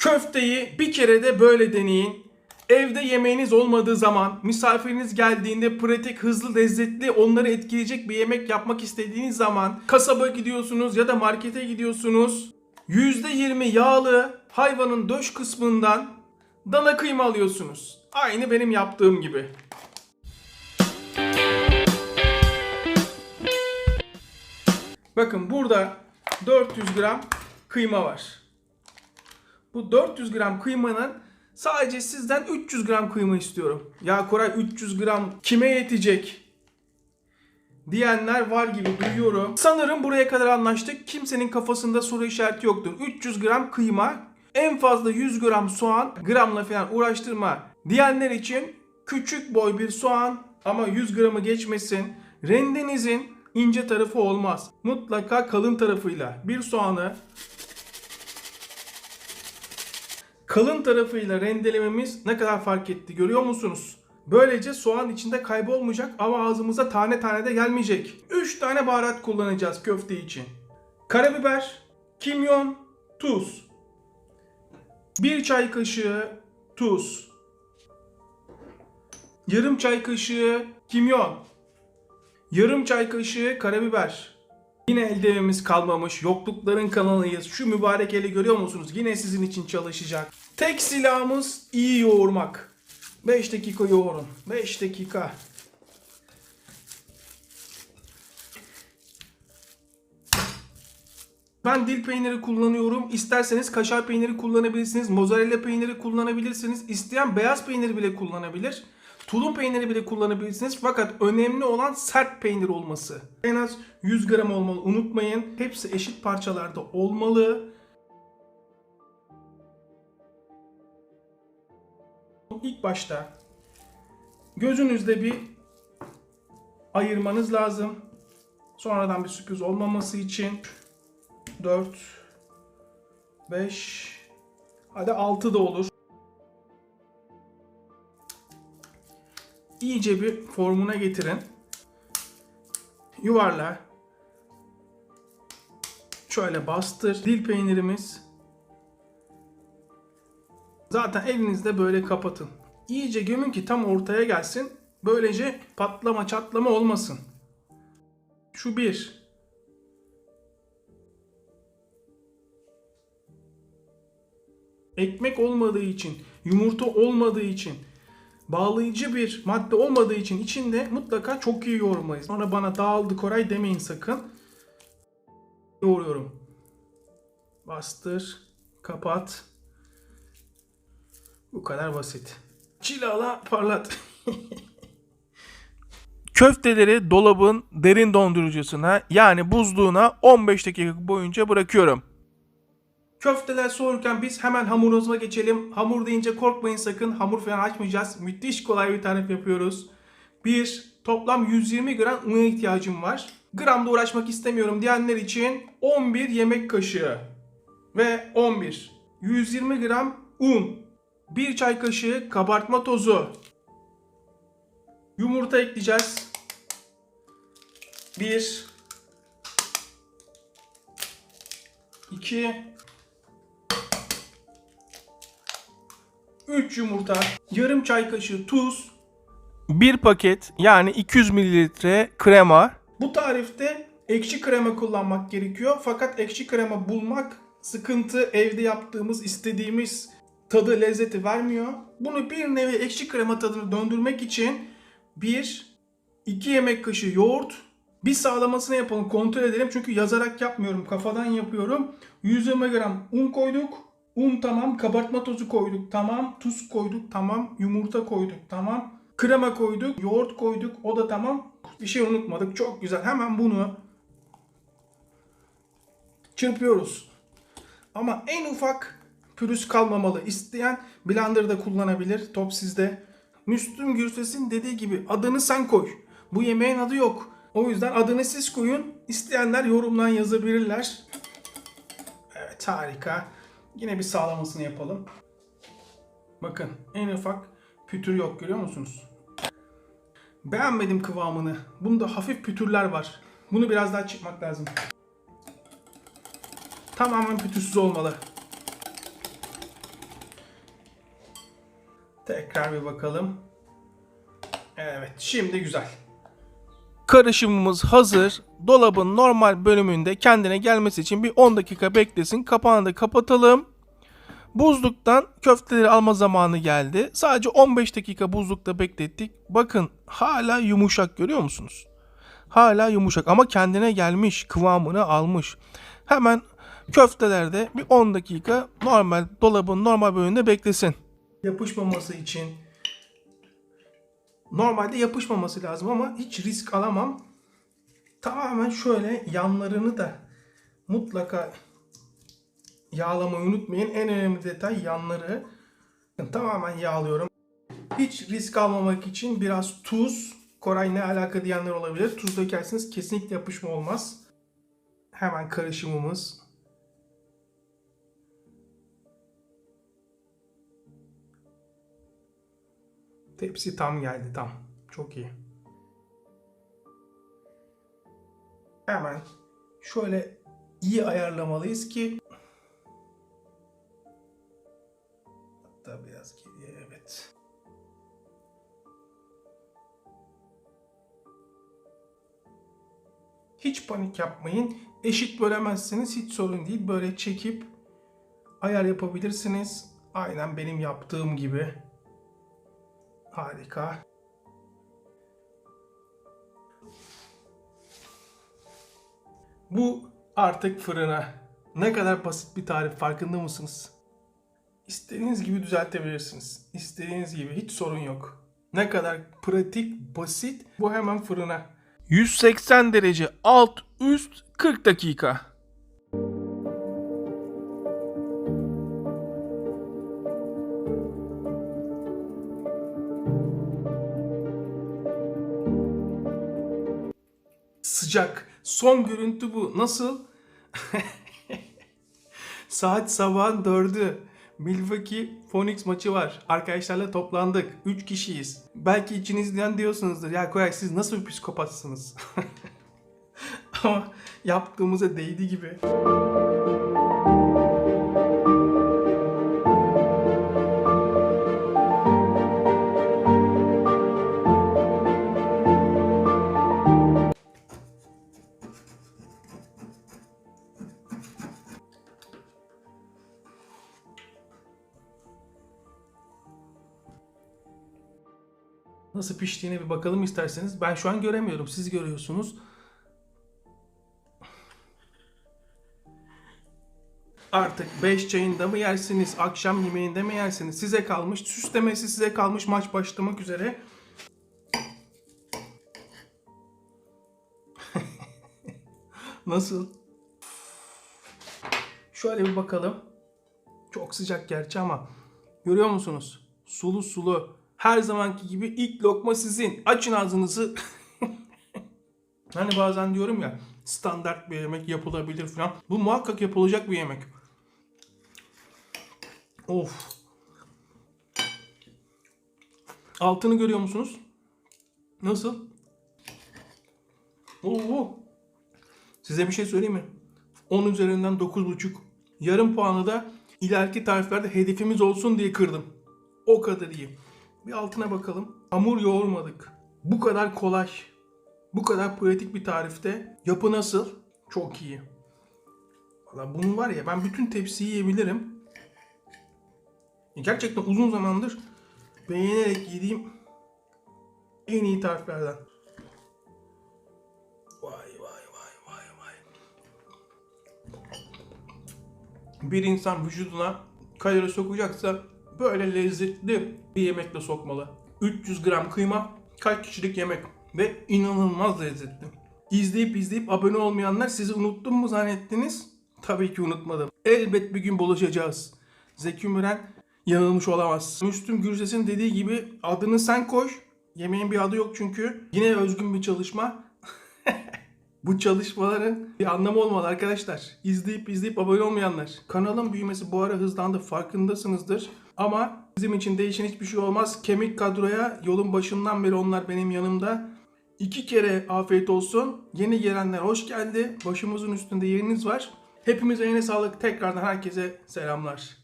Köfteyi bir kere de böyle deneyin. Evde yemeğiniz olmadığı zaman, misafiriniz geldiğinde pratik, hızlı, lezzetli, onları etkileyecek bir yemek yapmak istediğiniz zaman kasaba gidiyorsunuz ya da markete gidiyorsunuz. %20 yağlı hayvanın döş kısmından dana kıyma alıyorsunuz. Aynı benim yaptığım gibi. Bakın burada 400 gram kıyma var. Bu 400 gram kıymanın sadece sizden 300 gram kıyma istiyorum. Ya Koray 300 gram kime yetecek? diyenler var gibi duyuyorum. Sanırım buraya kadar anlaştık. Kimsenin kafasında soru işareti yoktur. 300 gram kıyma, en fazla 100 gram soğan, gramla falan uğraştırma diyenler için küçük boy bir soğan ama 100 gramı geçmesin. Rendenizin ince tarafı olmaz. Mutlaka kalın tarafıyla bir soğanı kalın tarafıyla rendelememiz ne kadar fark etti görüyor musunuz? Böylece soğan içinde kaybolmayacak ama ağzımıza tane tane de gelmeyecek. 3 tane baharat kullanacağız köfte için. Karabiber, kimyon, tuz. 1 çay kaşığı tuz. Yarım çay kaşığı kimyon. Yarım çay kaşığı karabiber. Yine elde evimiz kalmamış. Yoklukların kanalıyız. Şu mübarek eli görüyor musunuz? Yine sizin için çalışacak. Tek silahımız iyi yoğurmak. 5 dakika yoğurun. 5 dakika. Ben dil peyniri kullanıyorum. İsterseniz kaşar peyniri kullanabilirsiniz. Mozzarella peyniri kullanabilirsiniz. İsteyen beyaz peynir bile kullanabilir. Tulum peyniri bile kullanabilirsiniz. Fakat önemli olan sert peynir olması. En az 100 gram olmalı. Unutmayın. Hepsi eşit parçalarda olmalı. İlk başta gözünüzde bir ayırmanız lazım. Sonradan bir sürpriz olmaması için 4 5 hadi 6 da olur. İyice bir formuna getirin. Yuvarla. Şöyle bastır. Dil peynirimiz Zaten elinizde böyle kapatın. İyice gömün ki tam ortaya gelsin. Böylece patlama çatlama olmasın. Şu bir. Ekmek olmadığı için, yumurta olmadığı için, bağlayıcı bir madde olmadığı için içinde mutlaka çok iyi yoğurmalıyız. Sonra bana dağıldı Koray demeyin sakın. Yoğuruyorum. Bastır, kapat. Bu kadar basit. Çilala parlat. Köfteleri dolabın derin dondurucusuna yani buzluğuna 15 dakika boyunca bırakıyorum. Köfteler soğurken biz hemen hamurumuza geçelim. Hamur deyince korkmayın sakın. Hamur falan açmayacağız. Müthiş kolay bir tarif yapıyoruz. Bir toplam 120 gram una ihtiyacım var. Gramda uğraşmak istemiyorum diyenler için 11 yemek kaşığı ve 11 120 gram un 1 çay kaşığı kabartma tozu. Yumurta ekleyeceğiz. 1 2 3 yumurta, yarım çay kaşığı tuz, 1 paket yani 200 mililitre krema. Bu tarifte ekşi krema kullanmak gerekiyor. Fakat ekşi krema bulmak sıkıntı. Evde yaptığımız istediğimiz tadı lezzeti vermiyor. Bunu bir nevi ekşi krema tadını döndürmek için bir, iki yemek kaşığı yoğurt, bir sağlamasını yapalım kontrol edelim. Çünkü yazarak yapmıyorum kafadan yapıyorum. 120 gram un koyduk. Un tamam. Kabartma tozu koyduk. Tamam. Tuz koyduk. Tamam. Yumurta koyduk. Tamam. Krema koyduk. Yoğurt koyduk. O da tamam. Bir şey unutmadık. Çok güzel. Hemen bunu çırpıyoruz. Ama en ufak pürüz kalmamalı. İsteyen blenderda kullanabilir. Top sizde. Müslüm Gürses'in dediği gibi adını sen koy. Bu yemeğin adı yok. O yüzden adını siz koyun. İsteyenler yorumdan yazabilirler. Evet harika. Yine bir sağlamasını yapalım. Bakın en ufak pütür yok görüyor musunuz? Beğenmedim kıvamını. Bunda hafif pütürler var. Bunu biraz daha çıkmak lazım. Tamamen pütürsüz olmalı. Tekrar bir bakalım. Evet şimdi güzel. Karışımımız hazır. Dolabın normal bölümünde kendine gelmesi için bir 10 dakika beklesin. Kapağını da kapatalım. Buzluktan köfteleri alma zamanı geldi. Sadece 15 dakika buzlukta beklettik. Bakın hala yumuşak görüyor musunuz? Hala yumuşak ama kendine gelmiş, kıvamını almış. Hemen köftelerde bir 10 dakika normal dolabın normal bölümünde beklesin. Yapışmaması için normalde yapışmaması lazım ama hiç risk alamam. Tamamen şöyle yanlarını da mutlaka yağlamayı unutmayın. En önemli detay yanları. Tamamen yağlıyorum. Hiç risk almamak için biraz tuz. Koray ne alaka diyenler olabilir. Tuz dökerseniz kesinlikle yapışma olmaz. Hemen karışımımız. Tepsi tam geldi tam. Çok iyi. Hemen şöyle iyi ayarlamalıyız ki hatta biraz geriye evet. Hiç panik yapmayın. Eşit bölemezseniz hiç sorun değil. Böyle çekip ayar yapabilirsiniz. Aynen benim yaptığım gibi. Harika. Bu artık fırına. Ne kadar basit bir tarif farkında mısınız? İstediğiniz gibi düzeltebilirsiniz. İstediğiniz gibi hiç sorun yok. Ne kadar pratik, basit. Bu hemen fırına. 180 derece alt üst 40 dakika. Sıcak. Son görüntü bu. Nasıl? Saat sabahın dördü. Milwaukee Phoenix maçı var. Arkadaşlarla toplandık. 3 kişiyiz. Belki içinizden diyorsunuzdur. Ya Koray siz nasıl bir psikopatsınız? Ama yaptığımıza değdi gibi. Nasıl piştiğine bir bakalım isterseniz. Ben şu an göremiyorum. Siz görüyorsunuz. Artık 5 çayında mı yersiniz, akşam yemeğinde mi yersiniz? Size kalmış. Süslemesi size kalmış maç başlamak üzere. Nasıl? Şöyle bir bakalım. Çok sıcak gerçi ama görüyor musunuz? Sulu sulu. Her zamanki gibi ilk lokma sizin. Açın ağzınızı. hani bazen diyorum ya standart bir yemek yapılabilir falan. Bu muhakkak yapılacak bir yemek. Of. Altını görüyor musunuz? Nasıl? Oo. Size bir şey söyleyeyim mi? 10 üzerinden 9.5. Yarım puanı da ileriki tariflerde hedefimiz olsun diye kırdım. O kadar iyi. Bir altına bakalım. Hamur yoğurmadık. Bu kadar kolay. Bu kadar pratik bir tarifte. Yapı nasıl? Çok iyi. Valla bunun var ya ben bütün tepsiyi yiyebilirim. Gerçekten uzun zamandır beğenerek yediğim en iyi tariflerden. Vay vay vay vay vay. Bir insan vücuduna kalori sokacaksa böyle lezzetli bir yemekle sokmalı. 300 gram kıyma kaç kişilik yemek ve inanılmaz lezzetli. İzleyip izleyip abone olmayanlar sizi unuttum mu zannettiniz? Tabii ki unutmadım. Elbet bir gün buluşacağız. Zeki Müren yanılmış olamaz. Müslüm Gürses'in dediği gibi adını sen koy. Yemeğin bir adı yok çünkü. Yine özgün bir çalışma. Bu çalışmaların bir anlamı olmalı arkadaşlar. İzleyip izleyip abone olmayanlar. Kanalın büyümesi bu ara hızlandı farkındasınızdır. Ama bizim için değişen hiçbir şey olmaz. Kemik kadroya yolun başından beri onlar benim yanımda. İki kere afiyet olsun. Yeni gelenler hoş geldi. Başımızın üstünde yeriniz var. Hepimize yine sağlık. Tekrardan herkese selamlar.